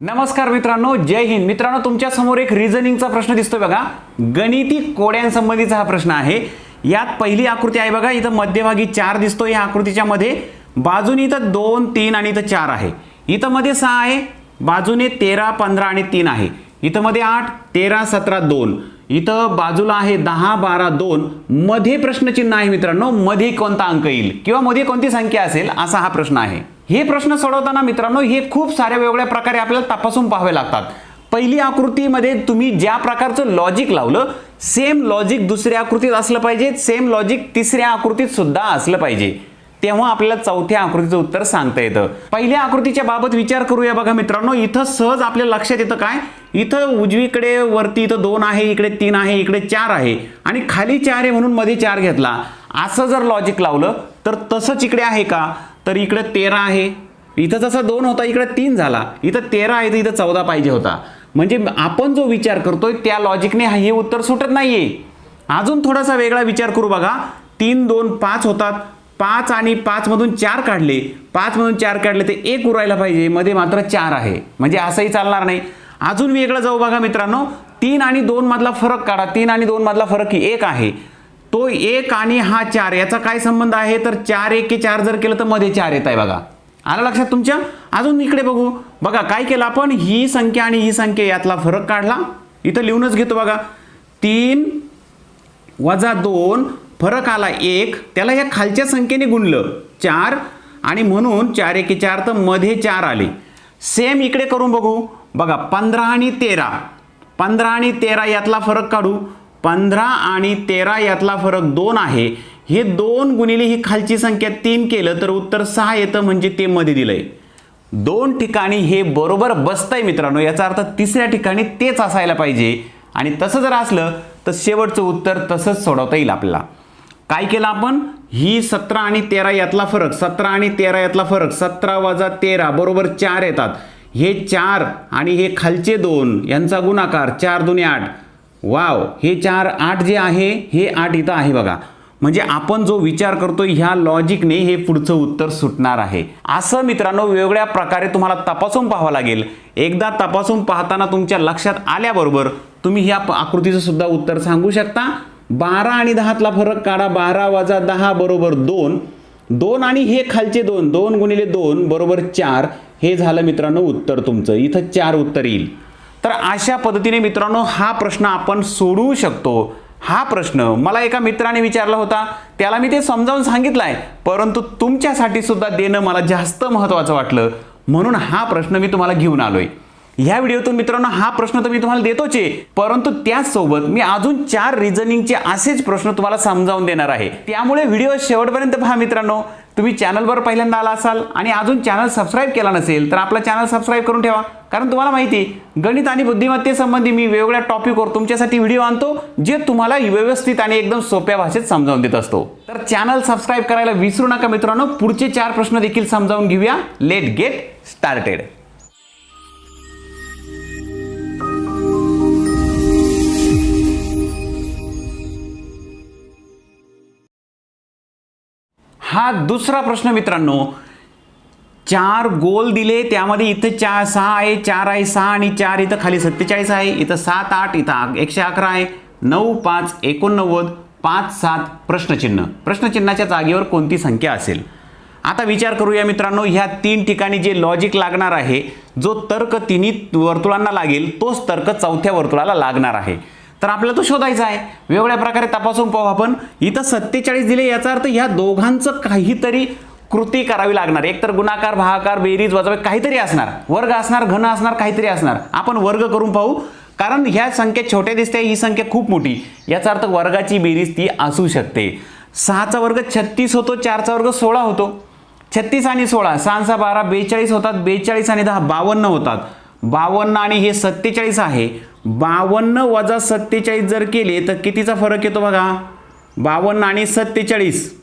नमस्कार मित्रांनो जय हिंद. मित्रांनो तुमच्यासमोर एक रिझनिंगचा प्रश्न दिसतोय बघा. गणिती कोड्यांसंबंधीचा हा प्रश्न आहे. यात पहिली आकृती आहे बघा इथं मध्यभागी चार दिसतोय. या आकृतीच्या मध्ये बाजूने इथं दोन तीन आणि इथं चार आहे. इथं मध्ये सहा आहे बाजूने तेरा पंधरा आणि तीन आहे. इथं मध्ये आठ तेरा सतरा दोन. इथं बाजूला आहे दहा बारा दोन. मध्ये प्रश्नचिन्ह आहे मित्रांनो. मध्ये कोणता अंक येईल? किंवा मध्ये कोणती संख्या असेल? असा हा प्रश्न आहे. हे प्रश्न सोडवताना मित्रांनो हे खूप साऱ्या वेगवेगळ्या प्रकारे आपल्याला तपासून पाहावे लागतात. पहिली आकृतीमध्ये तुम्ही ज्या प्रकारचं लॉजिक लावलं सेम लॉजिक दुसऱ्या आकृतीत असलं पाहिजे सेम लॉजिक तिसऱ्या आकृतीत सुद्धा असलं पाहिजे. तेव्हा आपल्याला चौथ्या आकृतीचं उत्तर सांगता येतं. पहिल्या आकृतीच्या बाबत विचार करूया बघा मित्रांनो. इथं सहज आपल्या लक्षात येतं काय? इथं उजवीकडे वरती इथं दोन आहे इकडे तीन आहे इकडे चार आहे. आणि खाली चार आहे म्हणून मध्ये चार घेतला. असं जर लॉजिक लावलं तर तसंच इकडे आहे का? तर इकडे तेरा आहे. इथं जसं दोन होता इकडे तीन झाला. इथं तेरा आहे तर इथं चौदा पाहिजे होता. म्हणजे आपण जो विचार करतोय त्या लॉजिकने हे उत्तर सुटत नाहीये. अजून थोडासा वेगळा विचार करू बघा. तीन दोन पाच होतात. पाच आणि पाच मधून चार काढले. पाच मधून चार काढले ते एक उरायला पाहिजे. मध्ये मात्र चार आहे. म्हणजे असंही चालणार नाही. अजून वेगळं जाऊ बघा मित्रांनो. तीन आणि दोन मधला फरक काढा. तीन आणि दोन मधला फरक एक आहे. तो एक आणि हा चार याचा काय संबंध आहे? तर चार एक चार जर केलं तर मध्ये चार येत आहे बघा. आलं लक्षात तुमच्या? अजून इकडे बघू. बघा काय केलं आपण? ही संख्या आणि ही संख्या यातला फरक काढला. इथं लिहूनच घेतो बघा. तीन वजा दोन फरक आला एक त्याला या खालच्या संख्येने गुणलं. चार आणि म्हणून चार एकी चार तर मध्ये चार आले. सेम इकडे करून बघू. बघा पंधरा आणि तेरा. पंधरा आणि तेरा यातला फरक काढू. पंधरा आणि तेरा यातला फरक दोन आहे. हे दोन गुणिले ही खालची संख्या तीन केलं तर उत्तर सहा येतं म्हणजे ते मध्ये दिलंय. दोन ठिकाणी हे बरोबर बसतंय मित्रांनो. याचा अर्थ तिसऱ्या ठिकाणी तेच असायला पाहिजे. आणि तसं जर असलं तर शेवटचं उत्तर तसंच सोडवता येईल आपल्याला. काय केलं आपण? ही सतरा आणि तेरा यातला फरक सतरा आणि तेरा यातला फरक सतरा वजा तेरा बरोबर चार येतात. हे चार आणि हे खालचे दोन यांचा गुणाकार चार दोन्ही आठ. वाव हे चार आठ जे आहे हे आठ इथं आहे बघा. म्हणजे आपण जो विचार करतो ह्या लॉजिकने हे पुढचं उत्तर सुटणार आहे. असं मित्रांनो वेगवेगळ्या प्रकारे तुम्हाला तपासून पाहावं लागेल. एकदा तपासून पाहताना तुमच्या लक्षात आल्याबरोबर तुम्ही ह्या आकृतीचं सुद्धा उत्तर सांगू शकता. बारा आणि दहातला फरक काढा बारा वजा दहा बरोबर दोन. दोन आणि हे खालचे दोन दोन गुणिले दोन बरोबर चार हे झालं मित्रांनो उत्तर तुमचं. इथं चार उत्तर येईल. तर अशा पद्धतीने मित्रांनो हा प्रश्न आपण सोडवू शकतो. हा प्रश्न मला एका मित्राने विचारला होता. त्याला मी ते समजावून सांगितलं आहे परंतु तुमच्यासाठी सुद्धा देणं मला जास्त महत्त्वाचं वाटलं. म्हणून हा प्रश्न मी तुम्हाला घेऊन आलोय. ह्या व्हिडिओतून मित्रांनो हा प्रश्न तर मी तुम्हाला देतोच आहे. परंतु त्याचसोबत मी अजून चार रिझनिंगचे असेच प्रश्न तुम्हाला समजावून देणार आहे. त्यामुळे व्हिडिओ शेवटपर्यंत पहा मित्रांनो. तुम्ही चॅनलवर पहिल्यांदा आला असाल आणि अजून चॅनल सबस्क्राईब केला नसेल तर आपला चॅनल सबस्क्राईब करून ठेवा. कारण तुम्हाला माहिती आहे, गणित आणि बुद्धिमत्तेसंबंधी मी वेगवेगळ्या टॉपिकवर तुमच्यासाठी व्हिडिओ आणतो जे तुम्हाला व्यवस्थित आणि एकदम सोप्या भाषेत समजावून देत असतो. तर चॅनल सबस्क्राईब करायला विसरू नका मित्रांनो. पुढचे चार प्रश्न देखील समजावून घेऊया. लेट गेट स्टार्टेड हा दुसरा प्रश्न मित्रांनो चार गोल दिले त्यामध्ये इथं चार सहा आहे चार आहे सहा आणि चार इथं खाली सत्तेचाळीस आहे इथं सात आठ इथं एकशे अकरा आहे नऊ पाच एकोणनव्वद पाच सात प्रश्नचिन्ह. प्रश्नचिन्हाच्या जागेवर कोणती संख्या असेल? आता विचार करूया मित्रांनो ह्या तीन ठिकाणी जे लॉजिक लागणार आहे जो तर्क तिन्ही वर्तुळांना लागेल तोच तर्क चौथ्या वर्तुळाला लागणार आहे. तर आपल्याला तो शोधायचा आहे. वेगवेगळ्या प्रकारे तपासून पाहू आपण. इथं सत्तेचाळीस दिले याचा अर्थ ह्या दोघांचं काहीतरी कृती करावी लागणार. एक तर गुणाकार भागाकार बेरीज वजाबाकी काहीतरी असणार. वर्ग असणार घन असणार काहीतरी असणार. आपण वर्ग करून पाहू. कारण ह्या संख्या छोट्या दिसते ही संख्या खूप मोठी. याचा अर्थ वर्गाची बेरीज ती असू शकते. सहाचा वर्ग छत्तीस होतो चारचा वर्ग सोळा होतो. छत्तीस आणि सोळा सहाचा बारा बेचाळीस होतात बेचाळीस आणि दहा बावन्न होतात. बावन्न आणि हे सत्तेचाळीस आहे. बावन्न वजा सत्तेचाळीस जर केले तर कितीचा फरक येतो बघा? बावन्न आणि सत्तेचाळीस.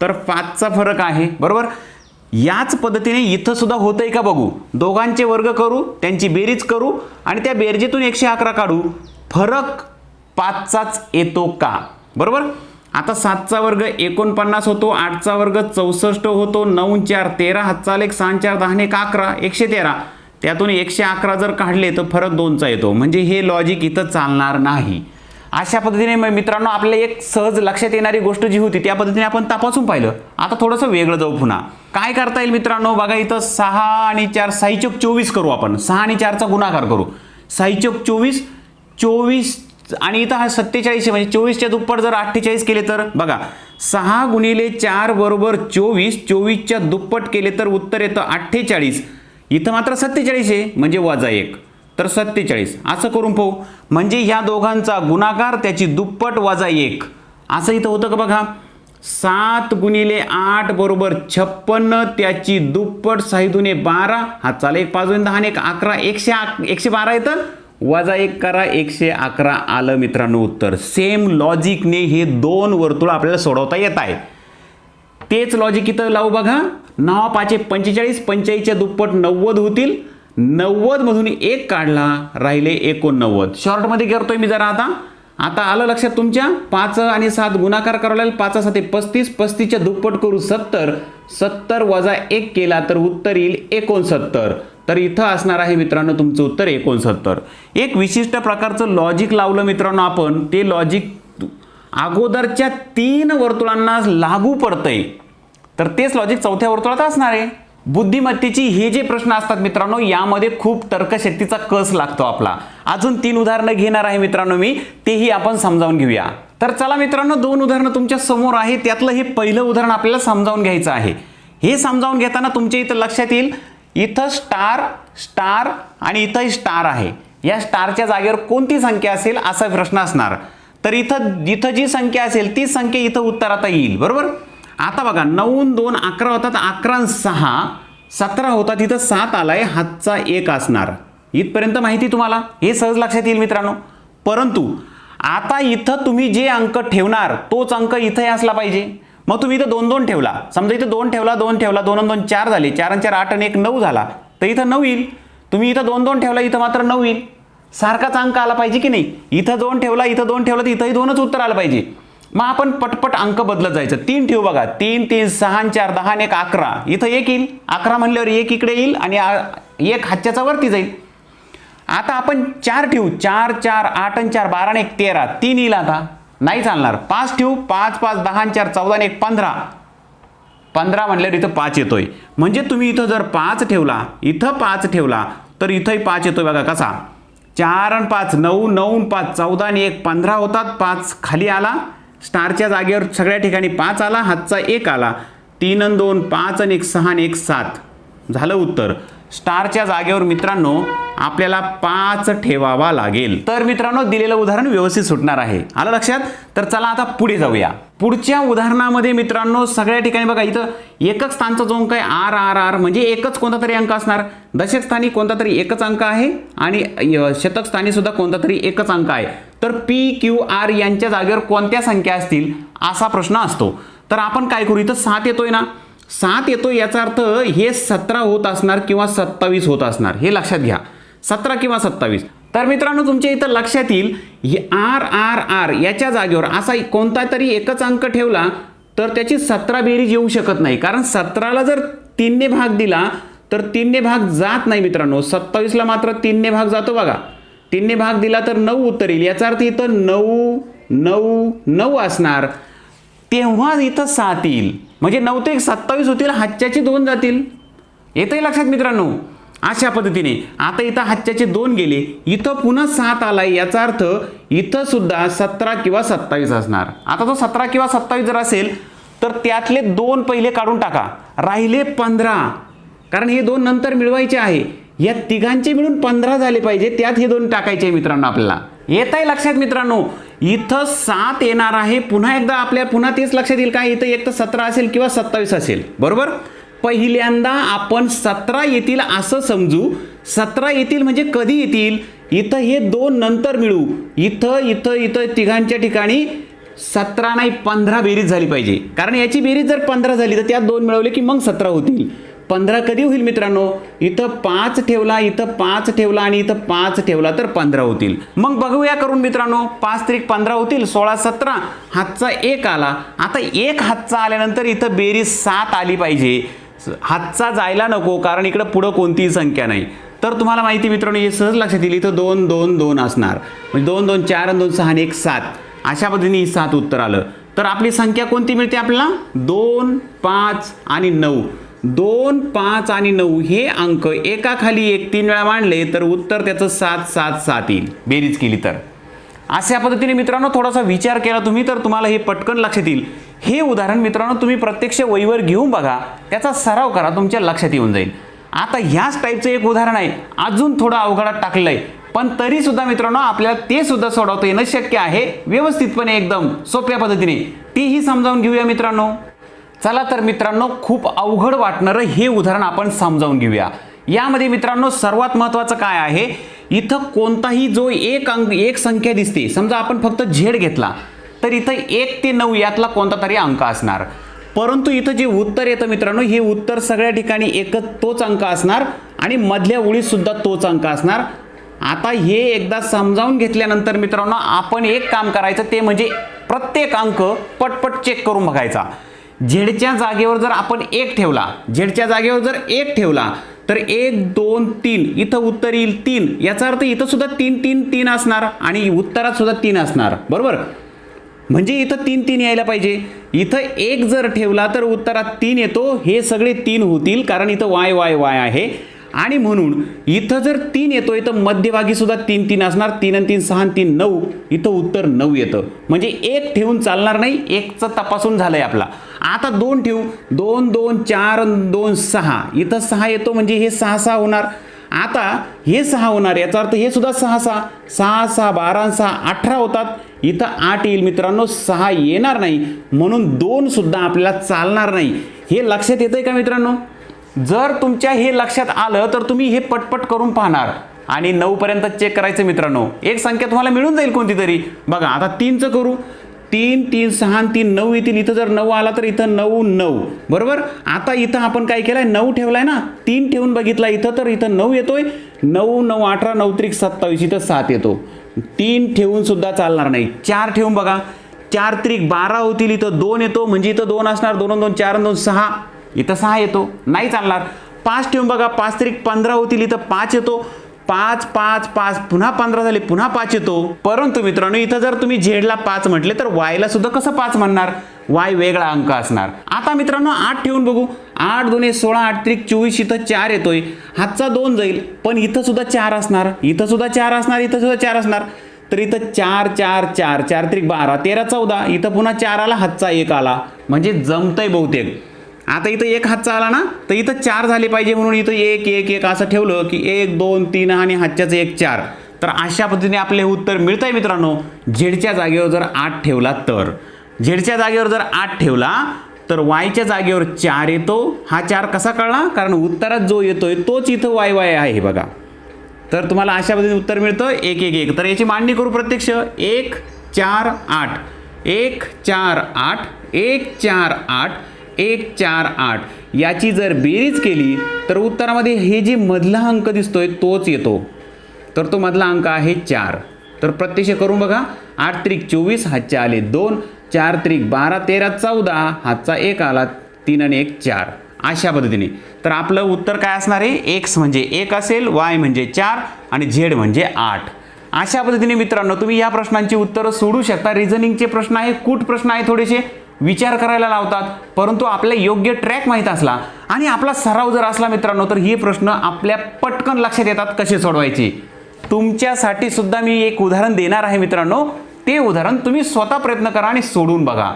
तर पाचचा फरक आहे. बरोबर? याच पद्धतीने इथं सुद्धा आहे का बघू? दोघांचे वर्ग करू त्यांची बेरीज करू आणि त्या बेरजेतून एकशे अकरा काढू. फरक पाचचाच येतो का? बरोबर? आता सातचा वर्ग एकोणपन्नास होतो आठचा वर्ग चौसष्ट होतो नऊ चार तेरा हातचा लेख सहा चार दहा एक अकरा एकशे तेरा. त्यातून एकशे अकरा जर काढले तर फरक दोनचा येतो. म्हणजे हे लॉजिक इथं चालणार नाही. अशा पद्धतीने मित्रांनो आपल्याला एक सहज लक्षात येणारी गोष्ट जी होती त्या पद्धतीने आपण तपासून पाहिलं. आता थोडंसं वेगळं जाऊ पुन्हा. काय करता येईल मित्रांनो? बघा इथं सहा आणि चार साईचोक चोवीस करू आपण. सहा आणि चारचा गुणाकार करू. साईचोक चोवीस चोवीस आणि इथं हा सत्तेचाळीस आहे. म्हणजे चोवीसच्या दुप्पट जर अठ्ठेचाळीस केले तर बघा सहा गुणिले चार बरोबर चोवीस चोवीसच्या दुप्पट केले तर उत्तर येतं अठ्ठेचाळीस. इथं मात्र सत्तेचाळीस आहे म्हणजे वजा एक. तर सत्तेचाळीस. असं करून पाहू. म्हणजे ह्या दोघांचा गुणाकार त्याची दुप्पट वजा एक. असं इथं होतं का बघा? सात गुणिले आठ बरोबर छप्पन्न त्याची दुप्पट साहिदुने बारा. हा चालेल एक पाच दहा एक अकरा. एकशे एकशे बारा येतं वजा एक करा एकशे अकरा आलं मित्रांनो उत्तर. सेम लॉजिकने हे दोन वर्तुळ आपल्याला सोडवता येत आहे. तेच लॉजिक इथं लावू बघा. नवा पाचे पंचेचाळीस पंचेचाळीसच्या दुप्पट नव्वद होतील. नव्वदमधून एक काढला राहिले एकोणनव्वद. शॉर्टमध्ये करतोय मी जरा आता. आता आलं लक्षात तुमच्या? पाच आणि सात गुणाकार करावा लागेल. पाच साते पस्तीस पस्तीसच्या दुप्पट करू सत्तर. सत्तर वजा एक केला तर उत्तर येईल एकोणसत्तर. तर इथं असणार आहे मित्रांनो तुमचं उत्तर एकोणसत्तर. एक विशिष्ट प्रकारचं लॉजिक लावलं मित्रांनो आपण. ते लॉजिक अगोदरच्या तीन वर्तुळांना लागू पडतंय. तर तेच लॉजिक चौथ्या वर्तुळात असणार आहे. बुद्धिमत्तेची हे जे प्रश्न असतात मित्रांनो यामध्ये खूप तर्कशक्तीचा कस लागतो आपला. अजून तीन उदाहरणं घेणार आहे मित्रांनो मी तेही आपण समजावून घेऊया. तर चला मित्रांनो दोन उदाहरणं तुमच्यासमोर आहे त्यातलं हे पहिलं उदाहरण आपल्याला समजावून घ्यायचं आहे. हे समजावून घेताना तुमच्या इथं लक्षात येईल इथं स्टार स्टार आणि इथंही स्टार आहे. या स्टारच्या जागेवर कोणती संख्या असेल असा प्रश्न असणार. तर इथं जिथं जी संख्या असेल ती संख्या इथं उत्तर आता येईल बरोबर? आता बघा नऊ दोन अकरा होतात अकरा सहा सतरा होतात इथं सात आलाय हातचा एक असणार. इथपर्यंत माहिती तुम्हाला? हे सहज लक्षात येईल मित्रांनो. परंतु आता इथं तुम्ही जे अंक ठेवणार तोच अंक इथंही असला पाहिजे. मग तुम्ही इथं दोन दोन ठेवला. समजा इथं दोन ठेवला दोन ठेवला दोन दोन चार झाले चार आणि चार आठ आणि एक नऊ झाला तर इथं नऊ येईल. तुम्ही इथं दोन दोन ठेवला इथं मात्र नऊ येईल. सारखाच अंक आला पाहिजे की नाही? इथं दोन ठेवला इथं दोन ठेवला तर इथंही दोनच उत्तर आलं पाहिजे. मग आपण पटपट अंक बदलत जायचं. तीन ठेवू बघा. तीन तीन सहा चार दहा आणि एक अकरा. इथं एक येईल. अकरा म्हणल्यावर एक इकडे येईल आणि एक हातच्याचा वरती जाईल. आता आपण चार ठेवू. चार चार आठ आणि चार बारा आणि एक तेरा. तीन येईल आता. नाही चालणार. पाच ठेवू. पाच पाच दहा आणि चार चौदा आणि एक पंधरा. पंधरा म्हणल्यावर इथं पाच येतोय. म्हणजे तुम्ही इथं जर पाच ठेवला इथं पाच ठेवला तर इथंही पाच येतोय बघा कसा? चार आणि पाच नऊ नऊ पाच चौदा आणि एक पंधरा होतात पाच खाली आला. स्टारच्या जागेवर सगळ्या ठिकाणी पाच आला हातचा एक आला. तीन आणि दोन पाच आणि एक सहा आणि एक सात. झालं उत्तर. स्टारच्या जागेवर मित्रांनो आपल्याला पाच ठेवावा लागेल. तर मित्रांनो दिलेलं उदाहरण व्यवस्थित सुटणार आहे. आलं लक्षात? तर चला आता पुढे जाऊया. पुढच्या उदाहरणामध्ये मित्रांनो सगळ्या ठिकाणी बघा इथं एकच स्थानचा जो अंक आहे आर आर आर म्हणजे एकच कोणता तरी अंक असणार. दशक स्थानी कोणता तरी एकच अंक आहे आणि शतकस्थानी शतक स्थानी सुद्धा कोणता तरी एकच अंक आहे. तर पी क्यू आर यांच्या जागेवर कोणत्या संख्या असतील असा प्रश्न असतो. तर आपण काय करू? इथं सात येतोय ना? सात येतो याचा अर्थ हे सतरा होत असणार किंवा सत्तावीस होत असणार. हे लक्षात घ्या. सतरा किंवा सत्तावीस. तर मित्रांनो तुमच्या इथं लक्षात येईल आर आर आर याच्या जागेवर असा कोणता तरी एकच अंक ठेवला तर त्याची सतरा बेरीज येऊ शकत नाही. कारण सतराला जर तीनने भाग दिला तर तीनने भाग जात नाही मित्रांनो. सत्तावीसला मात्र तीनने भाग जातो बघा. तीनने भाग दिला तर नऊ उत्तर येईल याचा अर्थ इथं नऊ नऊ नऊ असणार. तेव्हा इथं सात येईल. म्हणजे नऊ ते सत्तावीस होतील हच्च्याचे दोन जातील. येतही लक्षात मित्रांनो? अशा पद्धतीने. आता इथं हातच्याचे दोन गेले. इथं पुन्हा सात आलाय याचा अर्थ इथं सुद्धा सतरा किंवा सत्तावीस असणार. आता तो सतरा किंवा सत्तावीस जर असेल तर त्यातले दोन पहिले काढून टाका. राहिले पंधरा. कारण हे दोन नंतर मिळवायचे आहे. या तिघांचे मिळून पंधरा झाले पाहिजे. त्यात हे दोन टाकायचे मित्रांनो आपल्याला. येत आहे लक्षात मित्रांनो? इथं सात येणार आहे. पुन्हा एकदा आपल्या पुन्हा तेच लक्षात येईल काय इथं एक तर सतरा असेल किंवा सत्तावीस असेल. बरोबर? पहिल्यांदा आपण सतरा येतील असं समजू. सतरा येतील म्हणजे कधी येतील? इथं हे दोन नंतर मिळू. इथं इथं इथं तिघांच्या ठिकाणी सतरा नाही पंधरा बेरीज झाली पाहिजे. कारण याची बेरीज जर पंधरा झाली तर त्यात दोन मिळवले की मग सतरा होतील. पंधरा कधी होईल मित्रांनो? इथं पाच ठेवला इथं पाच ठेवला आणि इथं पाच ठेवला तर पंधरा होतील. मग बघूया करून मित्रांनो पाच त्रिक पंधरा होतील सोळा सतरा हातचा एक आला. आता एक हातचा आल्यानंतर इथं बेरीज सात आली पाहिजे. हातचा जायला नको कारण इकडं पुढं कोणतीही संख्या नाही. तर तुम्हाला माहिती मित्रांनो हे सहज लक्षात येईल इथं दोन दोन दोन असणार. म्हणजे दोन दोन चार आणि दोन सहा आणि एक सात. अशा पद्धतीने ही सात उत्तर आलं. तर आपली संख्या कोणती मिळते आपल्याला? दोन पाच आणि नऊ. दोन पाच आणि नऊ हे अंक एकाखाली एक तीन वेळा मांडले तर उत्तर त्याचं सात सात सात येईल. बेरीज केली तर. अशा पद्धतीने मित्रांनो थोडासा विचार केला तुम्ही तर तुम्हाला हे पटकन लक्षात येईल. हे उदाहरण मित्रांनो तुम्ही प्रत्यक्ष वहीवर घेऊन बघा. त्याचा सराव करा तुमच्या लक्षात येऊन जाईल. आता ह्याच टाईपचं एक उदाहरण आहे. अजून थोडं अवघडात टाकलं आहे पण तरी सुद्धा मित्रांनो आपल्याला ते सुद्धा सोडवता येणं शक्य आहे. व्यवस्थितपणे एकदम सोप्या पद्धतीने. तीही समजावून घेऊया मित्रांनो. चला तर मित्रांनो खूप अवघड वाटणारं हे उदाहरण आपण समजावून घेऊया. यामध्ये मित्रांनो सर्वात महत्त्वाचं काय आहे? इथं कोणताही जो एक अंक एक संख्या दिसते समजा आपण फक्त झेड घेतला तर इथं एक ते नऊ यातला कोणता तरी अंक असणार. परंतु इथं जे उत्तर येतं मित्रांनो हे उत्तर सगळ्या ठिकाणी एकच तोच अंक असणार आणि मधल्या ओळीतसुद्धा तोच अंक असणार. आता हे एकदा समजावून घेतल्यानंतर मित्रांनो आपण एक काम करायचं ते म्हणजे प्रत्येक अंक पटपट चेक करून बघायचा. झेडच्या जागेवर जर आपण एक ठेवला झेडच्या जागेवर जर एक ठेवला तर एक दोन तीन इथं उत्तर येईल तीन. याचा अर्थ इथं सुद्धा तीन तीन तीन असणार आणि उत्तरात सुद्धा तीन असणार. बरोबर? म्हणजे इथं तीन तीन यायला पाहिजे. इथं एक जर ठेवला तर उत्तरात तीन येतो. हे सगळे तीन होतील कारण इथं वाय वाय वाय आहे. आणि म्हणून इथं जर तीन येतो इथं मध्यभागी सुद्धा तीन तीन असणार. तीन आणि तीन सहा आणि तीन नऊ. इथं उत्तर नऊ येतं. म्हणजे एक ठेवून चालणार नाही एकचं तपासून झालंय आपला. आता दोन ठेवू. दोन दोन चार दोन सहा. इथं सहा येतो म्हणजे हे सहा सहा होणार. आता हे सहा होणार याचा अर्थ हे सुद्धा सहा सहा. सहा सहा बारा सहा अठरा होतात. इथं आठ येईल मित्रांनो सहा येणार नाही. म्हणून दोन सुद्धा आपल्याला चालणार नाही. हे लक्षात येतंय का मित्रांनो? जर तुमच्या हे लक्षात आलं तर तुम्ही हे पटपट करून पाहणार. आणि नऊ पर्यंत चेक करायचं मित्रांनो. एक संख्या तुम्हाला मिळून जाईल कोणती तरी बघा आता तीनचं करू. तीन तीन सहा तीन नऊ येतील. इथं जर नऊ आला तर इथं नऊ नऊ. बरोबर? आता इथं आपण काय केलंय? नऊ ठेवलाय ना? तीन ठेवून बघितला इथं तर इथं नऊ येतोय. नऊ नऊ अठरा नऊ त्रिक सत्तावीस. इथं सात येतो. तीन ठेवून सुद्धा चालणार नाही. चार ठेवून बघा. चार त्रिक बारा होतील. इथं दोन येतो. म्हणजे इथं दोन असणार. दोन दोन चार दोन सहा. इथं सहा येतो. नाही चालणार. पाच ठेवून बघा पाच तरी पंधरा होतील इथं पाच येतो. पाच पाच पाच पुन्हा पंधरा झाले पुन्हा पाच येतो. परंतु मित्रांनो इथं जर तुम्ही झेडला पाच म्हटले तर वायला सुद्धा कसं पाच म्हणणार? वाय वेगळा अंक असणार. आता मित्रांनो आठ ठेवून बघू. आठ दोन्ही सोळा आठ त्रिक चोवीस इथं चार येतोय. हातचा दोन जाईल पण इथं सुद्धा चार असणार. इथं सुद्धा चार असणार इथं सुद्धा चार असणार. तर इथं चार चार चार चार त्रिक बारा तेरा चौदा इथं पुन्हा चार आला हातचा एक आला. म्हणजे जमतंय बहुतेक. आता इथं एक हातचा आला ना तर इथं चार झाले पाहिजे म्हणून इथं एक एक एक असं ठेवलं की एक दोन तीन आणि हातच्याचं एक चार. तर अशा पद्धतीने आपले उत्तर मिळतं आहे मित्रांनो. झेडच्या जागेवर जर आठ ठेवला तर. झेडच्या जागेवर जर आठ ठेवला तर वायच्या जागेवर चार येतो. हा चार कसा कळला? कारण उत्तरात जो येतोय तोच इथं वाय वाय आहे बघा. तर तुम्हाला अशा पद्धतीने उत्तर मिळतं. एक एक एक. तर याची मांडणी करू प्रत्यक्ष. एक चार आठ. एक चार आठ. एक चार आठ. एक चार आठ. याची जर बेरीज केली तर उत्तरामध्ये हे जे मधला अंक दिसतोय तोच येतो. तर तो मधला अंक आहे चार. तर प्रत्यक्ष करून बघा आठ त्रिक चोवीस हातचे आले दोन. चार त्रिक बारा तेरा चौदा हातचा एक आला तीन आणि एक चार. अशा पद्धतीने. तर आपलं उत्तर काय असणार आहे? एक्स म्हणजे एक असेल वाय म्हणजे चार आणि झेड म्हणजे आठ. अशा पद्धतीने मित्रांनो तुम्ही या प्रश्नांची उत्तरं सोडू शकता. रिझनिंगचे प्रश्न आहे कूट प्रश्न आहे थोडेसे. विचार करायला लावतात परंतु आपल्या योग्य ट्रॅक माहीत असला आणि आपला सराव जर असला मित्रांनो तर हे प्रश्न आपल्या पटकन लक्षात येतात कसे सोडवायचे. तुमच्यासाठी सुद्धा मी एक उदाहरण देणार आहे मित्रांनो. ते उदाहरण तुम्ही स्वतः प्रयत्न करा आणि सोडून बघा.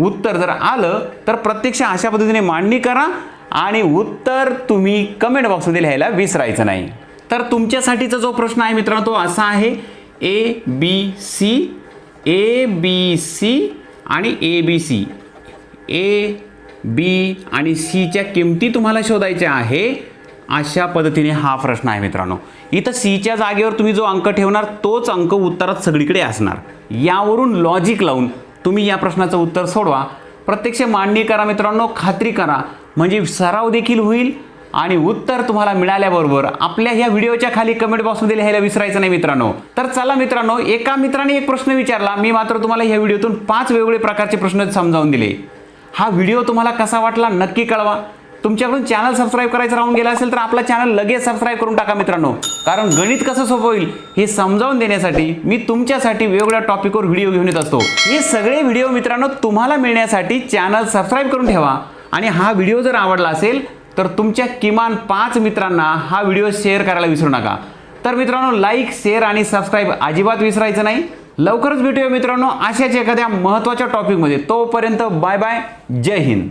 उत्तर जर आलं तर प्रत्यक्ष अशा पद्धतीने मांडणी करा आणि उत्तर तुम्ही कमेंट बॉक्समध्ये लिहायला विसरायचं नाही. तर तुमच्यासाठीचा जो प्रश्न आहे मित्रांनो तो असा आहे. A B C A B C आणि A B C A B आणि सीच्या किमती तुम्हाला शोधायच्या आहे अशा पद्धतीने हा प्रश्न आहे मित्रांनो. इथं सीच्या जागेवर तुम्ही जो अंक ठेवणार तोच अंक उत्तरात सगळीकडे असणार. यावरून लॉजिक लावून तुम्ही या प्रश्नाचं उत्तर सोडवा. प्रत्यक्ष मांडणी करा मित्रांनो खात्री करा. म्हणजे सराव देखील होईल आणि उत्तर तुम्हाला मिळाल्याबरोबर आपल्या ह्या व्हिडिओच्या खाली कमेंट बॉक्समध्ये लिहायला विसरायचं नाही मित्रांनो. तर चला मित्रांनो एका मित्राने एक प्रश्न विचारला. मी मात्र तुम्हाला ह्या व्हिडिओतून पाच वेगवेगळे प्रकारचे प्रश्न समजावून दिले. हा व्हिडिओ तुम्हाला कसा वाटला नक्की कळवा. तुमच्याकडून चॅनल सबस्क्राईब करायचं राहून गेला असेल तर आपला चॅनल लगेच सबस्क्राईब करून टाका मित्रांनो. कारण गणित कसं सोपं होईल हे समजावून देण्यासाठी मी तुमच्यासाठी वेगवेगळ्या टॉपिकवर व्हिडिओ घेऊन येत असतो. हे सगळे व्हिडिओ मित्रांनो तुम्हाला मिळण्यासाठी चॅनल सबस्क्राईब करून ठेवा. आणि हा व्हिडिओ जर आवडला असेल तर तुमच्या किमान पाच मित्रांना हा व्हिडिओ शेअर करायला विसरू नका. तर मित्रांनो लाईक शेअर आणि सबस्क्राईब अजिबात विसरायचं नाही. लवकरच भेटूया मित्रांनो अशाच एखाद्या महत्त्वाच्या टॉपिकमध्ये तोपर्यंत बाय बाय जय हिंद.